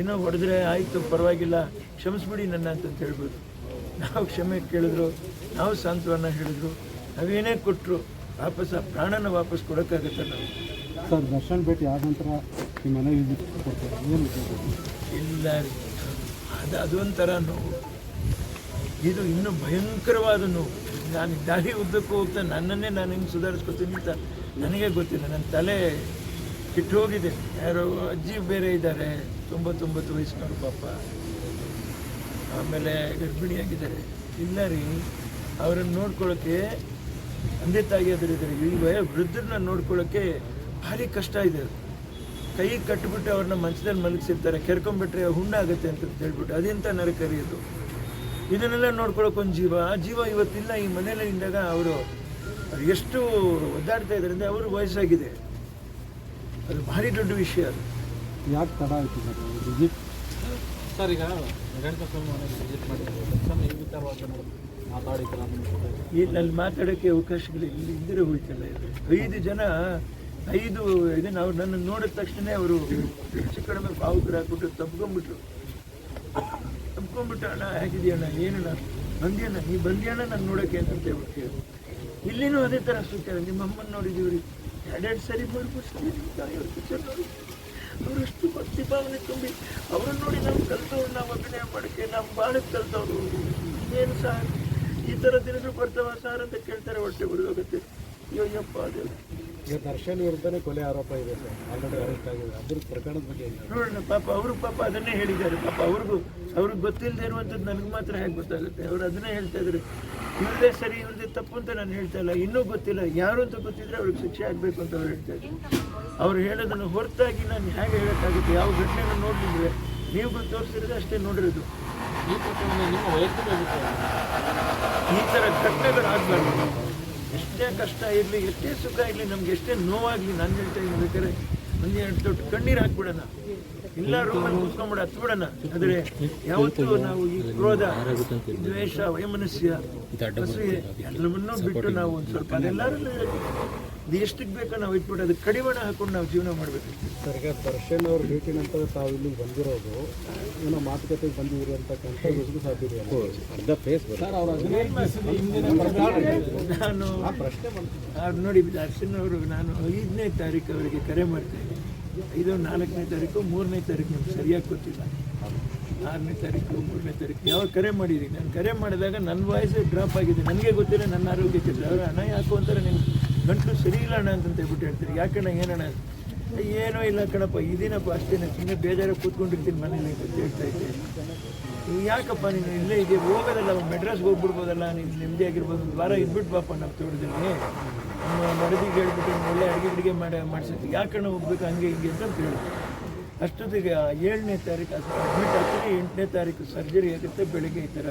ಏನೋ ಹೊಡೆದ್ರೆ ಆಯಿತು ಪರವಾಗಿಲ್ಲ ಕ್ಷಮಿಸ್ಬಿಡಿ ನನ್ನ ಅಂತಂತ ಹೇಳ್ಬೋದು. ನಾವು ಕ್ಷಮೆ ಕೇಳಿದ್ರು ನಾವು ಸಾಂತ್ವನ ಹೇಳಿದ್ರು ನಾವೇನೇ ಕೊಟ್ಟರು ವಾಪಸ್ ಆ ಪ್ರಾಣನ ವಾಪಸ್ ಕೊಡೋಕ್ಕಾಗತ್ತೆ ನಾವು. ಸರ್ ದರ್ಶನ್ ಭೇಟಿ ಆದ ನಂತರ ನಿಮ್ಮ ಮನೆ ವಿಸಿಟ್ ಏನು ವಿಷಯ ಇಲ್ಲ ಅದು ಅದು ಅದೊಂಥರ ನೋವು. ಇದು ಇನ್ನೂ ಭಯಂಕರವಾದ ನೋವು. ನಾನು ದಾರಿ ಉದ್ದಕ್ಕೂ ಹೋಗ್ತಾ ನನ್ನನ್ನೇ ನಾನು ಹಿಂಗೆ ಸುಧಾರಿಸ್ಕೊತೀನಿ ಅಂತ ನನಗೆ ಗೊತ್ತಿಲ್ಲ. ನನ್ನ ತಲೆ ಕೆಟ್ಟು ಹೋಗಿದೆ. ಯಾರೋ ಅಜ್ಜಿ ಬೇರೆ ಇದ್ದಾರೆ. ತೊಂಬತ್ತೊಂಬತ್ತು ವಯಸ್ಸಿನವರು ಪಾಪ. ಆಮೇಲೆ ಗರ್ಭಿಣಿಯಾಗಿದ್ದಾರೆ. ಇಲ್ಲ ರೀ, ಅವರನ್ನು ನೋಡ್ಕೊಳ್ಳೋಕ್ಕೆ ತಂದೆ ತಾಯಿ ಇದ್ದಾರೆ. ಈ ವಯ ವೃದ್ಧರನ್ನ ನೋಡ್ಕೊಳ್ಳೋಕ್ಕೆ ಭಾರಿ ಕಷ್ಟ ಇದೆ ಅದು. ಕೈ ಕಟ್ಟಿಬಿಟ್ಟು ಅವ್ರನ್ನ ಮಂಚದಲ್ಲಿ ಮಲಗಿಸಿರ್ತಾರೆ. ಕೆರ್ಕೊಂಡ್ಬಿಟ್ರೆ ಹುಣ್ಣಾಗುತ್ತೆ ಅಂತ ಹೇಳ್ಬಿಟ್ಟು. ಅದೆಂತ ನರಕರಿ ಅದು? ಇದನ್ನೆಲ್ಲ ನೋಡ್ಕೊಳ್ಳೋಕೆ ಒಂದು ಜೀವ. ಆ ಜೀವ ಇವತ್ತಿಲ್ಲ. ಈ ಮನೇಲಿ ಇದ್ದಾಗ ಅವರು ಎಷ್ಟು ಒದ್ದಾಡ್ತಾ ಇದ್ದಾರೆ ಅಂದರೆ ಅವರು ವಯಸ್ಸಾಗಿದೆ. ಅದು ಭಾರಿ ದೊಡ್ಡ ವಿಷಯ ಅದು. ಯಾಕೆ ತಡ ಆಯಿತು ಸರ್ ವಿಸಿಟ್ ಸರ್ ಈಗ ರೇಣುಕಾ ಸ್ವಾಮಿ ವಿಸಿಟ್ ಮಾಡಿದ್ರು. ಈ ವಿಚಾರವಾಗಿ ಇಲ್ಲಿ ಅಲ್ಲಿ ಮಾತಾಡೋಕ್ಕೆ ಅವಕಾಶಗಳು ಇಲ್ಲಿ ಇದ್ದರೆ ಹೋಯ್ತಲ್ಲ ಇದು. ಐದು ಜನ ಐದು ಇದನ್ನು ಅವ್ರು ನನ್ನ ನೋಡಿದ ತಕ್ಷಣ ಅವರು ಹೆಚ್ಚು ಕಡಿಮೆ ಭಾವುಕರು ಹಾಕ್ಬಿಟ್ಟು ತಪ್ಕೊಂಡ್ಬಿಟ್ರು ತಪ್ಕೊಂಡ್ಬಿಟ್ಟು ಅಣ್ಣ ಹೇಗಿದೆಯಣ್ಣ ಏನಣ್ಣ ಬಂದ್ಯಾಣ ನೀ ಬಂದ್ಯಾಣ ನಾನು ನೋಡೋಕ್ಕೆ ಅಂತ ಹೇಳ್ಬಿಟ್ಟು. ಇಲ್ಲಿನೂ ಅದೇ ಥರ ಸೂಚನೆ ನಿಮ್ಮ ಅಮ್ಮನ ನೋಡಿದೀವ್ರಿ ಎರಡೆರಡು ಸರಿ ನೋಡಿ ಅವರಷ್ಟು ಭಕ್ತಿ ಭಾವನೆ ತುಂಬಿ ಅವ್ರನ್ನ ನೋಡಿ ನಾವು ಕಲ್ತವ್ರು, ನಾವು ಅಭಿನಯ ಮಾಡೋಕ್ಕೆ ನಾವು ಭಾಳ ಕಲ್ತವ್ರು. ಏನು ಸರ್? ಈ ಥರ ದಿನಗಳು ಬರ್ತಾವ ಸಾರ್ ಅಂತ ಕೇಳ್ತಾರೆ, ಹೊಟ್ಟೆ ಬಿಡೋಗುತ್ತೆ ಅಯ್ಯಪ್ಪ ಅದೇ ಈಗ ದರ್ಶನ್ ಕೊಲೆ ಆರೋಪ ಇದೆ ಸರ್. ಆಲ್ರೆಡಿ ಅರೆಸ್ಟ್ ಆಗಿದೆ. ಅದ್ರ ಪ್ರಕರಣದ ಬಗ್ಗೆ ನೋಡೋಣ, ಪಾಪ ಅವರು ಪಾಪ ಅದನ್ನೇ ಹೇಳಿದ್ದಾರೆ. ಪಾಪ ಅವ್ರಿಗೂ, ಅವ್ರಿಗೆ ಗೊತ್ತಿಲ್ಲದೆ ಇರುವಂಥದ್ದು ನನಗೆ ಮಾತ್ರ ಹೇಗೆ ಗೊತ್ತಾಗುತ್ತೆ? ಅವ್ರು ಅದನ್ನೇ ಹೇಳ್ತಾ ಇದ್ರು ಇವ್ರದೇ ಸರಿ, ಇವ್ರದೇ ತಪ್ಪು ಅಂತ ನಾನು ಹೇಳ್ತಾ ಇಲ್ಲ. ಇನ್ನೂ ಗೊತ್ತಿಲ್ಲ. ಯಾರು ಅಂತ ಗೊತ್ತಿದ್ರೆ ಅವ್ರಿಗೆ ಶಿಕ್ಷೆ ಆಗಬೇಕು ಅಂತ ಅವ್ರು ಹೇಳ್ತಾ ಇದ್ರು ಅವ್ರು ಹೇಳೋದನ್ನು ಹೊರತಾಗಿ ನಾನು ಹೇಗೆ ಹೇಳೋಕ್ಕಾಗುತ್ತೆ? ಯಾವ ಘಟನೆನ ನೋಡಿದ್ರೆ ನೀವು ತೋರಿಸಿದ್ರೆ ಅಷ್ಟೇ ನೋಡಿರೋದು. ಈ ಪ್ರಕರಣ ನಿಮ್ಮ ವೈಯಕ್ತಿಕ ಈ ಥರ ಘಟನೆಗಳು ಆಗಬಾರ್ದು ಎಷ್ಟೇ ಕಷ್ಟ ಇರಲಿ ಎಷ್ಟೇ ಸುಖ ಇರಲಿ ನಮ್ಗೆ ಎಷ್ಟೇ ನೋವಾಗಲಿ ನಾನು ಹೇಳ್ತಾ ಇದ್ದೀನಿ ಬೇಕಾದ್ರೆ ಒಂದು ಎರಡು ದೊಡ್ಡ ಕಣ್ಣೀರು ಹಾಕ್ಬಿಡೋಣ. ಇಲ್ಲ ರೂಮಲ್ಲಿ ಕೂತ್ಕೊಂಡ್ಬಿಡ ಹತ್ಬಿಡೋಣ. ಆದರೆ ಯಾವತ್ತೂ ನಾವು ಈ ಕ್ರೋಧ ದ್ವೇಷ ವೈಮನಸ್ಯ ಎಲ್ಲವನ್ನೂ ಬಿಟ್ಟು ನಾವು ಒಂದು ಸ್ವಲ್ಪ ಅದೆಲ್ಲರೂ ಇದು ಎಷ್ಟಕ್ಕೆ ಬೇಕೋ ನಾವು ಇಟ್ಬಿಟ್ಟು ಅದಕ್ಕೆ ಕಡಿವಾಣ ಹಾಕೊಂಡು ನಾವು ಜೀವನ ಮಾಡಬೇಕು. ಸರ್ ಈಗ ದರ್ಶನ್ ಅವ್ರ ಭೇಟಿ ನಂತರ ತಾವು ಇಲ್ಲಿ ಬಂದಿರೋದು ಏನೋ ಮಾತುಕತೆಗೆ ಬಂದಿದ್ದೀರಿ ಅಂತ ಕಂಟ್ರೋಲ್ ಸಾಧ್ಯ ಅರ್ಧ ಫೇಸ್ ಸರ್ ಅವ್ರ ನಾನು ಅವ್ರು ನೋಡಿ ದರ್ಶನ್ ಅವರು ನಾನು ಐದನೇ ತಾರೀಕು ಅವರಿಗೆ ಕರೆ ಮಾಡ್ತೇನೆ ಇದು ನಾಲ್ಕನೇ ತಾರೀಕು ಮೂರನೇ ತಾರೀಕು ನಮ್ಗೆ ಸರಿಯಾಗಿ ಗೊತ್ತಿಲ್ಲ. ಆರನೇ ತಾರೀಕು ಮೂರನೇ ತಾರೀಕು ಯಾವಾಗ ಕರೆ ಮಾಡಿದ್ದೀನಿ. ನಾನು ಕರೆ ಮಾಡಿದಾಗ ನನ್ನ ವಾಯ್ಸ್ ಡ್ರಾಪ್ ಆಗಿದೆ. ನನಗೆ ಗೊತ್ತಿಲ್ಲ ನನ್ನ ಆರೋಗ್ಯಕ್ಕೆ ಅವರು ಹಣ ಯಾಕೋ ಅಂತಾರೆ ನೀನು ಗಂಟಲು ಸರಿ ಅಣ್ಣ ಅಂತ ಹೇಳ್ಬಿಟ್ಟು ಹೇಳ್ತೀರಿ. ಯಾಕಣ್ಣ ಏನಣ್ಣ? ಏನೋ ಇಲ್ಲ ಕಣಪ್ಪ. ಇದೇನಪ್ಪ ಅಷ್ಟೇನೆ ಸುಮ್ಮನೆ ಬೇಜಾರಾಗಿ ಕೂತ್ಕೊಂಡಿರ್ತೀನಿ ಮನೇಲಿ ಅಂತ ಹೇಳ್ತಾ ಇದ್ದೆ. ಯಾಕಪ್ಪ ನೀನು ಇಲ್ಲೇ ಇದೆ ಹೋಗೋದಲ್ಲ ಮೆಡ್ರಾಸ್ಗೆ ಹೋಗ್ಬಿಡ್ಬೋದಲ್ಲ, ನೀನು ನೆಮ್ಮದಿ ಆಗಿರ್ಬೋದು. ಒಂದು ವಾರ ಇದ್ಬಿಟ್ಟು ಬಾಪ ನಾವು ನಮ್ಮ ಮಡದಿಗೆ ಹೇಳ್ಬಿಟ್ಟು ಒಳ್ಳೆ ಅಡುಗೆ ಅಡುಗೆ ಮಾಡಿ ಮಾಡಿಸಿದ್ವಿ ಯಾಕಣ್ಣ ಹೋಗ್ಬೇಕು ಹಂಗೆ ಹಿಂಗೆ ಅಂತ ಹೇಳಿ ಅಷ್ಟೊತ್ತಿಗೆ ಏಳನೇ ತಾರೀಕು ಅಡ್ಮಿಟ್ ಆಗ್ತೀನಿ ಎಂಟನೇ ತಾರೀಕು ಸರ್ಜರಿ ಆಗುತ್ತೆ, ಬೆಳಗ್ಗೆ ಈ ಥರ